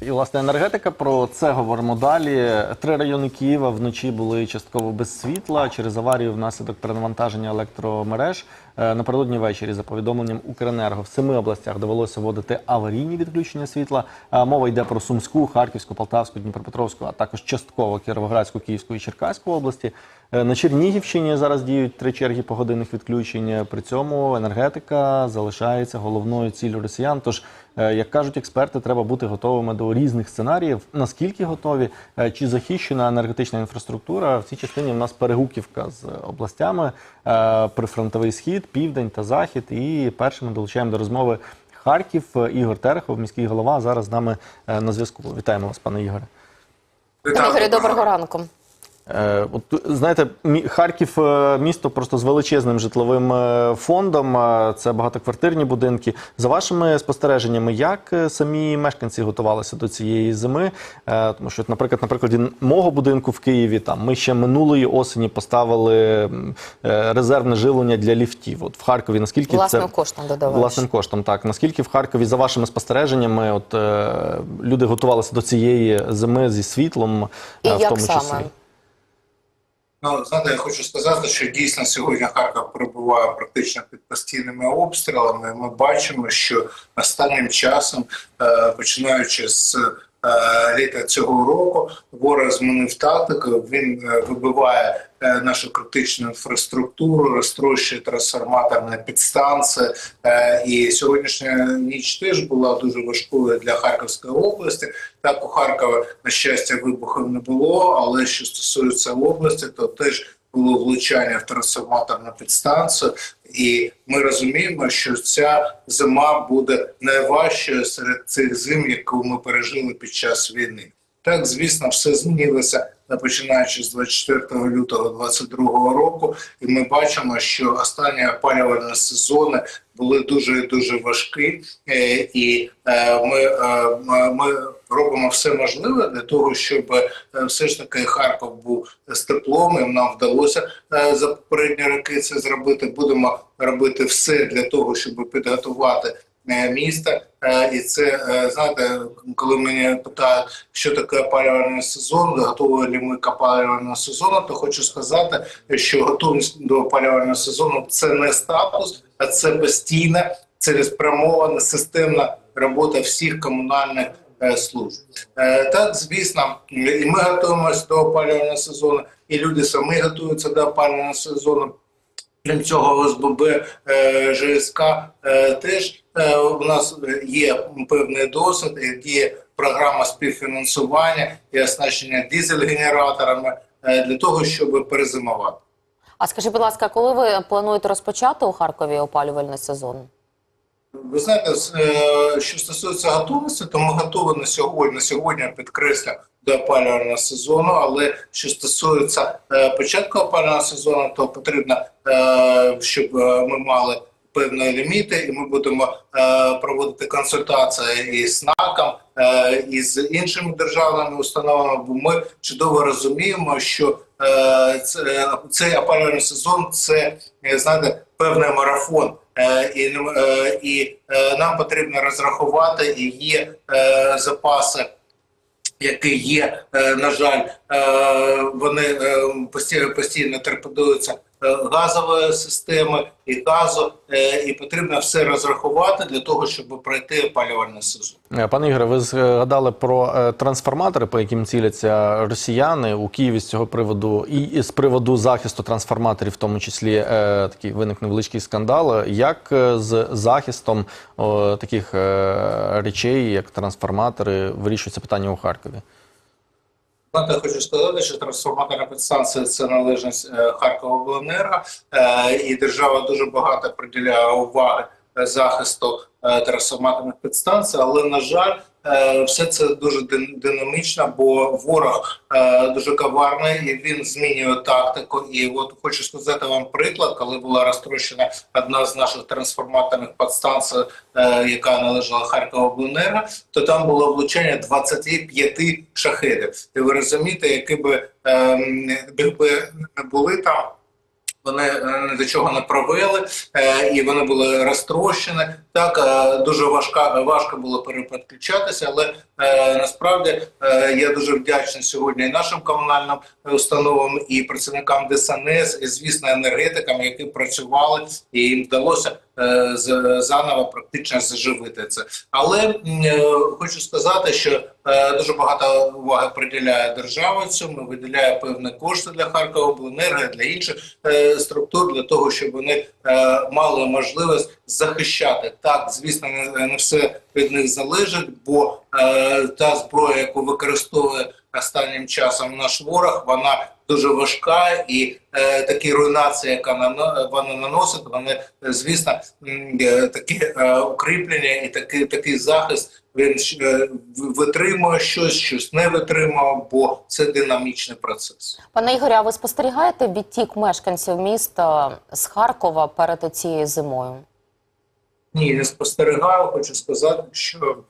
І власне енергетика про це говоримо далі. Три райони Києва вночі були частково без світла через аварію внаслідок перенавантаження електромереж. Е, Напередодні ввечері, за повідомленням Укренерго, в семи областях довелося вводити аварійні відключення світла. Е, Мова йде про Сумську, Харківську, Полтавську, Дніпропетровську, а також частково Кіровоградську, Київську і Черкаську області. Е, На Чернігівщині зараз діють три черги погодинних відключень. При цьому енергетика залишається головною ціллю росіян. Тож, е, як кажуть експерти, треба бути готовими до різних сценаріїв. Наскільки готові, Е, чи захищена енергетична інфраструктура? В цій частині в нас перегуківка з областями прифронтовий схід, південь та захід. І першими долучаємо до розмови Харків. Ігор Терехов, міський голова, зараз з нами на зв'язку. Вітаємо вас, пане Ігоре. Ігорі, доброго ранку. Е, От знаєте, Харків е, місто просто з величезним житловим е, фондом. Це багатоквартирні будинки. За вашими спостереженнями, як самі мешканці готувалися до цієї зими? Тому що, наприклад, на прикладі мого будинку в Києві, там ми ще минулої осені поставили резервне живлення для ліфтів. От в Харкові наскільки Власним це коштом додавали. власним коштом? Так наскільки в Харкові, за вашими спостереженнями, от люди готувалися до цієї зими зі світлом, І в як тому числі? саме? Ну, знаєте, я хочу сказати, що дійсно сьогодні Харків перебуває практично під постійними обстрілами. Ми бачимо, що останнім часом, е, починаючи з літа цього року, ворог змінив тактику. Він е, вибиває е, нашу критичну інфраструктуру, розтрощує трансформаторні підстанції. Е, І сьогоднішня ніч теж була дуже важкою для Харківської області. Так у Харкова, на щастя, вибухів не було, але що стосується області, то теж було влучання в трансформаторну підстанцію, і ми розуміємо, що ця зима буде найважчою серед цих зим, яку ми пережили під час війни. Так, звісно, все змінилося е, починаючи з 24 лютого 2022 року, і ми бачимо, що останні опалювальні сезони були дуже дуже важкі, е, і е, ми, е, ми робимо все можливе для того, щоб е, все ж таки Харків був з теплом. І нам вдалося е, за попередні роки це зробити. Будемо робити все для того, щоб підготувати е, місто. Е, І це знаєте, коли мене питають, що таке опалювальний сезон, готові ли ми к опалювальному сезону, то хочу сказати, що готовність до опалювального сезону це не статус, а це постійна, цілеспрямована системна робота всіх комунальних служб. Е, Так, звісно, і ми готуємося до опалювального сезону, і люди самі готуються до опалювального сезону. Крім цього, ОСББ е, ЖСК е, теж е, у нас є певний досвід, є програма співфінансування і оснащення дизель-генераторами е, для того, щоб перезимувати. А скажіть, будь ласка, коли ви плануєте розпочати у Харкові опалювальний сезон? Ви знаєте, е, що стосується готовності, то ми готові на сьогодні. На сьогодні підкреслю до опалювального сезону. Але що стосується е, початку опалювального сезону, то потрібно, е, щоб ми мали певні ліміти, і ми будемо проводити консультації із НАКом, і з іншими державними установами. Бо ми чудово розуміємо, що цей опалювальний сезон це знаєте певний марафон. Е, і, е, і е, нам потрібно розрахувати її запаси, які є, на жаль, вони постійно постійно торпедуються газової системи і газу, е, і потрібно все розрахувати для того, щоб пройти опалювальний сезон. Е, Пане Ігоре, ви згадали про е, трансформатори, по яким ціляться росіяни у Києві з цього приводу, і з приводу захисту трансформаторів, в тому числі е, такий виник невеличкий скандал. Як е, з захистом таких е, речей, як трансформатори, вирішується питання у Харкові? Хочу сказати, що трансформаторна підстанція це належність е, Харкова-Обленерго, е, і держава дуже багато приділяє уваги захисту е, трансформаторних підстанцій, але на жаль, все це дуже динамічно, бо ворог е, дуже коварний і він змінює тактику. І от хочу сказати вам приклад, коли була розтрощена одна з наших трансформаторних підстанцій, е, яка належала Харкова-Обленерго, то там було влучання 25 шахедів. І ви розумієте, які би ем, не були там. Вони е, до чого не провели, е, і вони були розтрощені. Так е, дуже важка важко було переподключатися, але е, насправді е, я дуже вдячний сьогодні і нашим комунальним установам, і працівникам ДСНС, і звісно енергетикам, які працювали, і їм вдалося з- заново практично заживити це. Але хочу сказати, що дуже багато уваги приділяє держава цьому, виділяє певні кошти для Харкова обленерго, для інших структур для того, щоб вони мали можливість захищати. Так, звісно, не, не все від них залежить, бо е, та зброя, яку використовує останнім часом наш ворог, вона дуже важка, і е, такі руйнації, яка нано- вона наносить, вони е, звісно е, такі е, укріплення і такий такий захист. Він е, витримує щось, щось не витримує, бо це динамічний процес. Пане Ігорі, а ви спостерігаєте відтік мешканців міста з Харкова перед цією зимою? Ні, не спостерігаю. Хочу сказати, що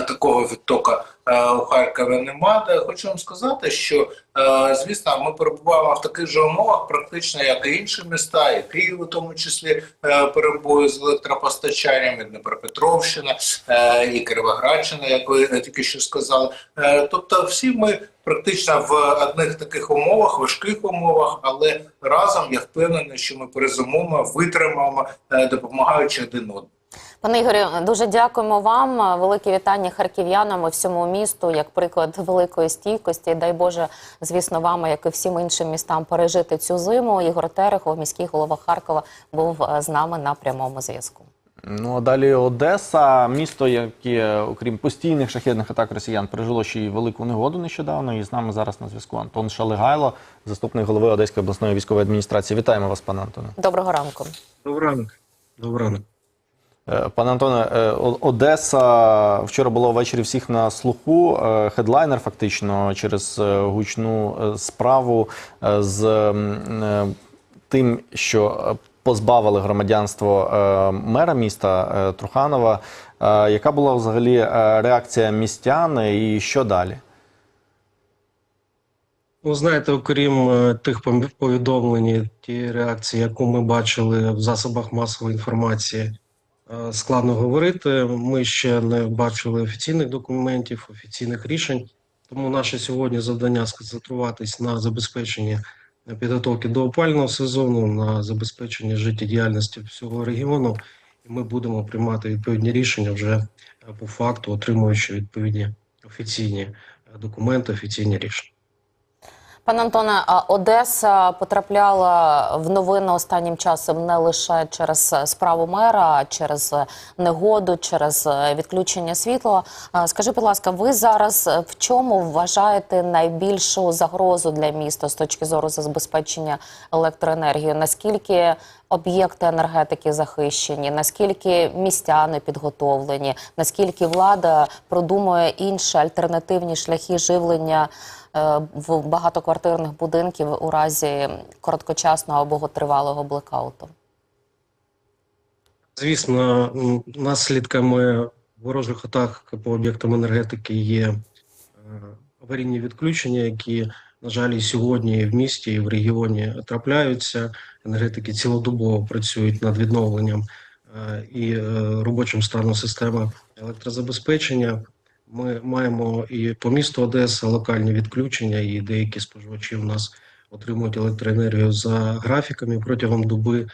такого відтока е, у Харкові немає. Та хочу вам сказати, що е, звісно, ми перебуваємо в таких же умовах, практично як і інші міста, і Київ, у тому числі е, перебої з електропостачанням, і Дніпропетровщина, е, і Кировоградщина, як ви е, тільки що сказали. Е, тобто, всі ми. Практично в одних таких умовах, важких умовах, але разом я впевнений, що ми перезимуємо, витримаємо, е, допомагаючи один одному. Пане Ігорі, дуже дякуємо вам. Велике вітання харків'янам і всьому місту, як приклад великої стійкості. Дай Боже, звісно, вам, як і всім іншим містам, пережити цю зиму. Ігор Терехов, міський голова Харкова, був е, з нами на прямому зв'язку. Ну а далі Одеса, місто, яке, окрім постійних шахедних атак росіян, пережило ще й велику негоду нещодавно. І з нами зараз на зв'язку Антон Шалигайло, заступник голови Одеської обласної військової адміністрації. Вітаємо вас, пане Антоне. Доброго ранку. Добрий ранок. Добрий ранок. Е, Пане Антоне, е, Одеса вчора було ввечері всіх на слуху. Е, Хедлайнер фактично через гучну справу з тим, що позбавили громадянство мера міста Труханова. Яка була взагалі реакція містян і що далі? Ну, знаєте, окрім тих повідомлень, ті реакції, яку ми бачили в засобах масової інформації, складно говорити. Ми ще не бачили офіційних документів, офіційних рішень. Тому наше сьогодні завдання сконцентруватись на забезпеченні підготовки до опального сезону, на забезпеченні життєдіяльності всього регіону. І ми будемо приймати відповідні рішення вже е, по факту, отримуючи відповідні офіційні е, документи, офіційні рішення. Пане Антоне, Одеса потрапляла в новини останнім часом не лише через справу мера, через е, негоду, через е, відключення світла. Скажи, будь ласка, ви зараз е, в чому вважаєте найбільшу загрозу для міста з точки зору забезпечення електроенергією? Наскільки об'єкти енергетики захищені? Наскільки містяни підготовлені? Наскільки влада продумує інші альтернативні шляхи живлення? Е, в багатоквартирних будинків у разі короткочасного або тривалого блекауту. Звісно, наслідками ворожих атак по об'єктам енергетики є е, аварійні відключення, які, на жаль, і сьогодні в місті, і в регіоні трапляються. Енергетики цілодобово працюють над відновленням е, і робочим станом системи електрозабезпечення. Ми маємо і по місту Одеса локальні відключення, і деякі споживачі у нас отримують електроенергію за графіками протягом доби.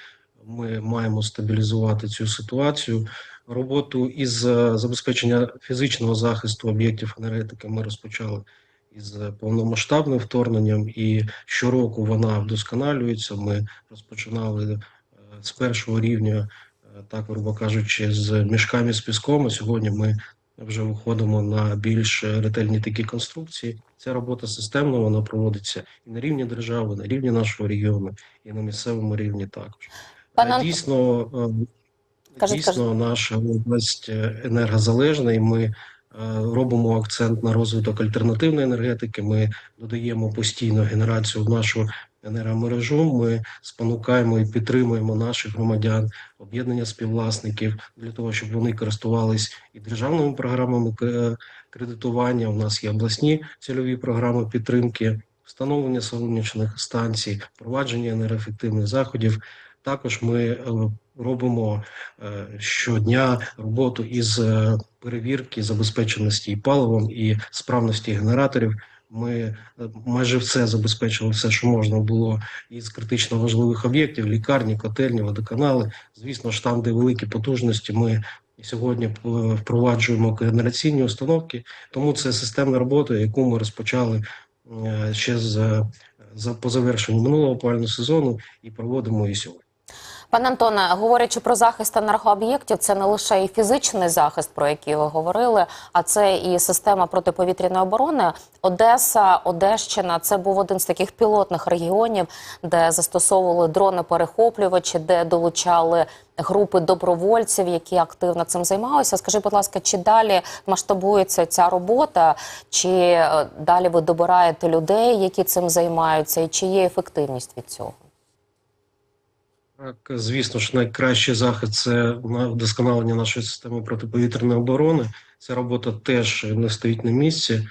Ми маємо стабілізувати цю ситуацію. Роботу із е, забезпечення фізичного захисту об'єктів енергетики ми розпочали із повномасштабним вторгненням, і щороку вона вдосконалюється. Ми розпочинали е, з першого рівня, е, так грубо кажучи, з мішками з піском. Сьогодні ми вже виходимо на більш ретельні такі конструкції. Ця робота системна, вона проводиться і на рівні держави, на рівні нашого регіону, і на місцевому рівні також. Пане Ан- Дійсно, е, Кажіть, дійсно, наша область енергозалежна, і ми е, робимо акцент на розвиток альтернативної енергетики. Ми додаємо постійно генерацію в нашу енергомережу. Ми спонукаємо і підтримуємо наших громадян, об'єднання співвласників для того, щоб вони користувались і державними програмами е, кредитування. У нас є обласні цільові програми підтримки, встановлення сонячних станцій, впровадження енергоефективних заходів. Також ми е, робимо е, щодня роботу із перевірки забезпеченості і паливом і справності генераторів. Ми е, майже все забезпечили, все, що можна було із критично важливих об'єктів: лікарні, котельні, водоканали. Звісно ж, там, де великі потужності, ми сьогодні е, впроваджуємо генераційні установки. Тому це системна робота, яку ми розпочали е, ще з за по завершенню минулого опалювального сезону і проводимо і сьогодні. Пане Антоне, говорячи про захист енергооб'єктів, це не лише і фізичний захист, про який ви говорили, а це і система протиповітряної оборони. Одеса, Одещина це був один з таких пілотних регіонів, де застосовували дрони-перехоплювачі, де долучали групи добровольців, які активно цим займалися. Скажи, будь ласка, чи далі масштабується ця робота, чи е, далі ви добираєте людей, які цим займаються, і чи є ефективність від цього? Так, звісно ж, найкращий захист це на- вдосконалення нашої системи протиповітряної оборони. Ця робота теж не стоїть на місці. Е,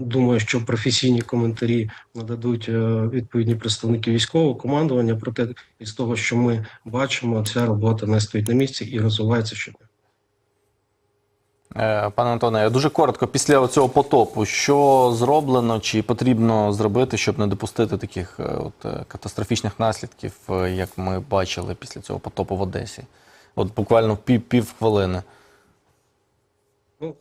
Думаю, що професійні коментарі нададуть е, відповідні представники військового командування. Проте із того, що ми бачимо, ця робота не стоїть на місці і розвивається щодня. Е, Пане Антоне, дуже коротко, після цього потопу, що зроблено чи потрібно зробити, щоб не допустити таких е, от, е, катастрофічних наслідків, як ми бачили після цього потопу в Одесі? От буквально пів, пів хвилини. Ну,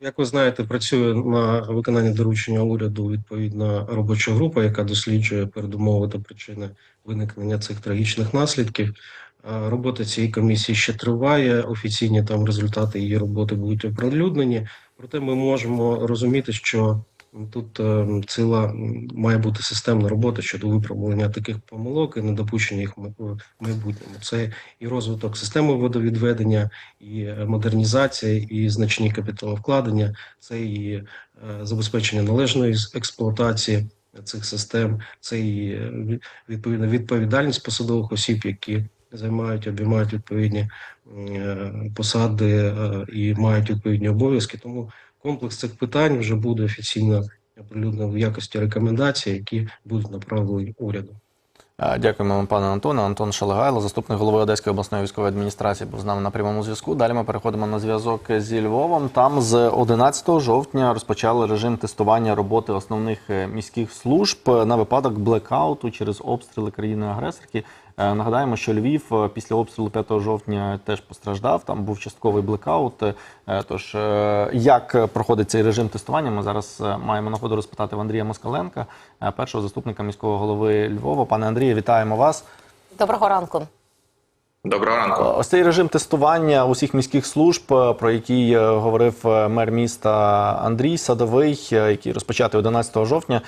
як ви знаєте, працює на виконання доручення уряду відповідна робоча група, яка досліджує передумови та причини виникнення цих трагічних наслідків. Е, Робота цієї комісії ще триває. Офіційні там результати її роботи будуть оприлюднені. Проте ми можемо розуміти, що тут е, ціла має бути системна робота щодо виправлення таких помилок і недопущення їх в майбутньому. Це і розвиток системи водовідведення, і е, модернізація, і значні капіталовкладення, це і забезпечення належної експлуатації цих систем, це і відповідна відповідальність посадових осіб, які займають, обіймають відповідні е, посади е, і мають відповідні обов'язки. Тому комплекс цих питань вже буде офіційно оприлюднено в якості рекомендацій, які будуть направлені уряду. Дякуємо вам, пане Антоне. Антон Шалегайло, заступник голови Одеської обласної військової адміністрації, був з нами на прямому зв'язку. Далі ми переходимо на зв'язок зі Львовом. Там з 11 жовтня розпочали режим тестування роботи основних е, міських служб на випадок блекауту через обстріли країни-агресорки. Е, Нагадаємо, що Львів е, після обстрілу 5 жовтня теж постраждав. Там був частковий блекаут. Е, Тож, як проходить цей режим тестування, ми зараз маємо нагоду розпитати в Андрія Москаленка, першого заступника міського голови Львова. Пане Андрію, вітаємо вас. Доброго ранку. Доброго ранку. Ось цей режим тестування усіх міських служб, е, про який е, говорив е, мер міста Андрій Садовий, який розпочатий 11 жовтня,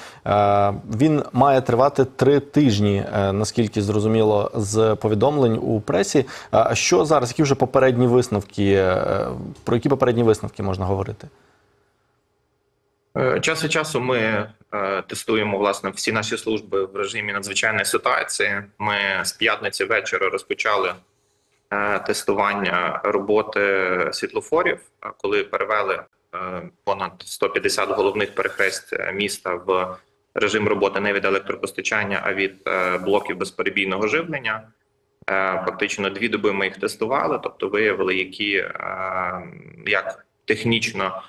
він має тривати три тижні, наскільки зрозуміло з повідомлень у пресі. Що зараз? Які вже попередні висновки? Про які попередні висновки можна говорити? Е, Час від часу ми е, тестуємо власне всі наші служби в режимі надзвичайної ситуації. Ми з п'ятниці вечора розпочали е, тестування роботи світлофорів, коли перевели понад 150 головних перехресть е, міста в режим роботи не від електропостачання, а від блоків безперебійного живлення. Фактично дві доби ми їх тестували, тобто виявили, які як технічно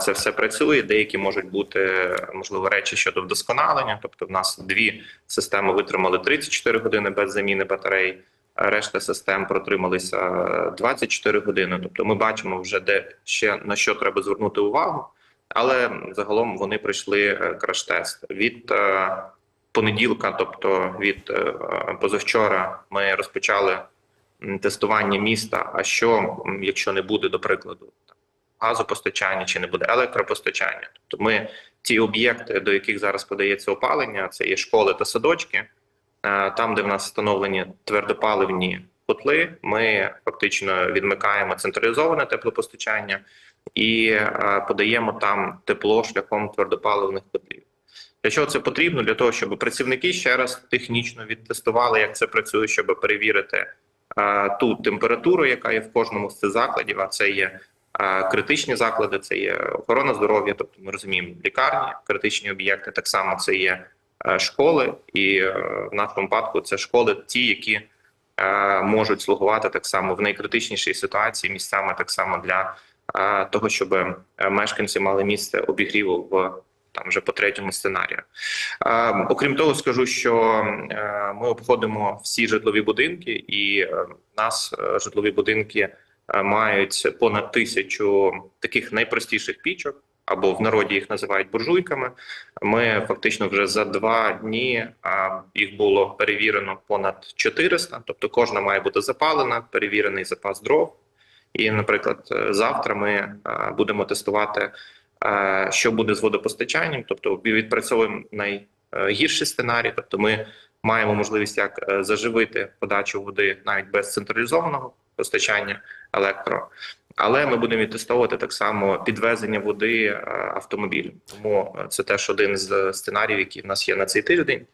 це все працює. Деякі можуть бути можливо речі щодо вдосконалення. Тобто, в нас дві системи витримали 34 години без заміни батарей. а Решта систем протрималися е, 24 години. Тобто, ми бачимо вже де ще на що треба звернути увагу, але загалом вони пройшли е, краш-тест від е, понеділка, тобто від е, позавчора, ми розпочали тестування міста. А що якщо не буде, до прикладу, газопостачання чи не буде електропостачання? Тобто, ми ті об'єкти, до яких зараз подається опалення, це є школи та садочки. е, Там, де в нас встановлені твердопаливні котли, ми фактично відмикаємо централізоване теплопостачання і е, подаємо там тепло шляхом твердопаливних котлів. Для чого це потрібно? Для того, щоб працівники ще раз технічно відтестували, як це працює, щоб перевірити е, ту температуру, яка є в кожному з цих закладів. А це є критичні заклади, це є охорона здоров'я, тобто ми розуміємо лікарні, критичні об'єкти. Так само це є е, школи, і е, в нашому випадку це школи, ті, які е, можуть слугувати так само в найкритичнішій ситуації місцями, так само для того, щоб мешканці мали місце обігріву в там вже по третьому сценарію. Окрім того, скажу, що ми обходимо всі житлові будинки, і нас житлові будинки мають понад тисячу таких найпростіших пічок, або в народі їх називають буржуйками. Ми фактично вже за два дні їх було перевірено понад 400, тобто кожна має бути запалена, перевірений запас дров. І, наприклад, е, завтра ми е, будемо тестувати, е, що буде з водопостачанням, тобто відпрацьовуємо найгірший сценарій, тобто ми маємо можливість як заживити подачу води навіть без централізованого постачання електро. Але ми будемо відтестовувати так само підвезення води е, автомобілем. Тому е, це теж один з сценаріїв, які в нас є на цей тиждень.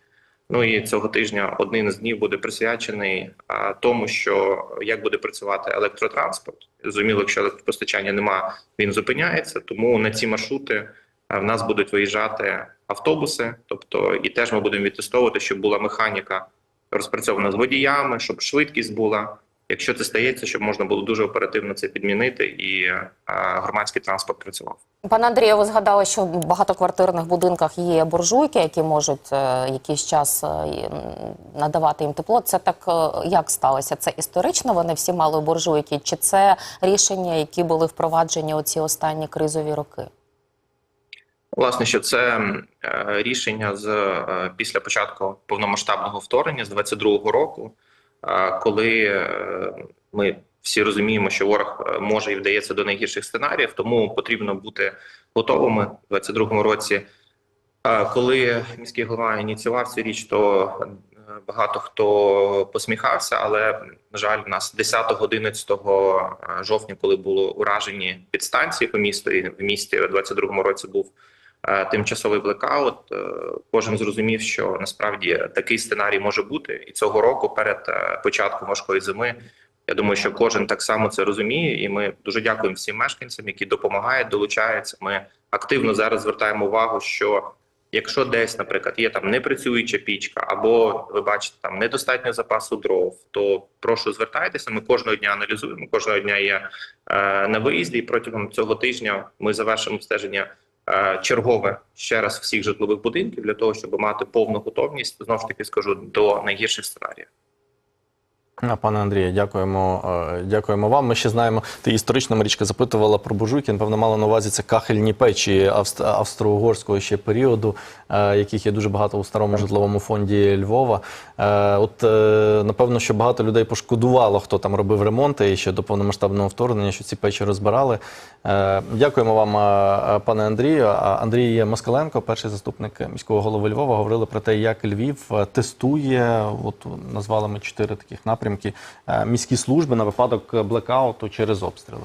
Ну і цього тижня один з днів буде присвячений а, тому, що як буде працювати електротранспорт. Зрозуміло, якщо електропостачання нема, він зупиняється. Тому на ці маршрути в нас будуть виїжджати автобуси. Тобто, і теж ми будемо відтестовувати, щоб була механіка розпрацьована з водіями, щоб швидкість була. Якщо це стається, щоб можна було дуже оперативно це підмінити, і громадський транспорт працював. Пане Андрію, ви згадали, що в багатоквартирних будинках є буржуйки, які можуть е, якийсь час е, надавати їм тепло. Це так е, як сталося? Це історично вони всі мали буржуйки, чи це рішення, які були впроваджені у ці останні кризові роки? Власне, що це рішення з після початку повномасштабного вторгнення з 22-го року, коли е, ми всі розуміємо, що ворог е, може і вдається до найгірших сценаріїв, тому потрібно бути готовими в 22-му році. Коли міський голова ініціював цю річ, то е, багато хто посміхався, але на жаль, у нас 10-11 жовтня, коли було уражені підстанції по місту, і в місті в 22-му році був тимчасовий блекаут. е, Кожен зрозумів, що насправді такий сценарій може бути, і цього року, перед е, початком важкої зими, я думаю, що кожен так само це розуміє, і ми дуже дякуємо всім мешканцям, які допомагають, долучаються. Ми активно зараз звертаємо увагу, що якщо десь, наприклад, є там непрацююча пічка, або ви бачите там недостатньо запасу дров, то прошу звертайтеся. Ми кожного дня аналізуємо. Кожного дня є е, на виїзді. І протягом цього тижня ми завершимо стеження е, чергове ще раз всіх житлових будинків для того, щоб мати повну готовність. Знову ж таки скажу до найгірших сценаріїв. Пане Андрію, дякуємо, е, дякуємо вам. Ми ще знаємо, ти історично Марічка запитувала про буржуйки. Напевно, мала на увазі це кахельні печі австро-угорського ще періоду, е, яких є дуже багато у старому житловому фонді Львова. Е, От напевно, що багато людей пошкодувало, хто там робив ремонти і ще до повномасштабного вторгнення, що ці печі розбирали. Дякуємо вам, пане Андрію. Андрій Москаленко, перший заступник міського голови Львова, говорили про те, як Львів тестує. От назвали ми чотири таких напрямки е, міські служби на випадок блекауту через обстріли.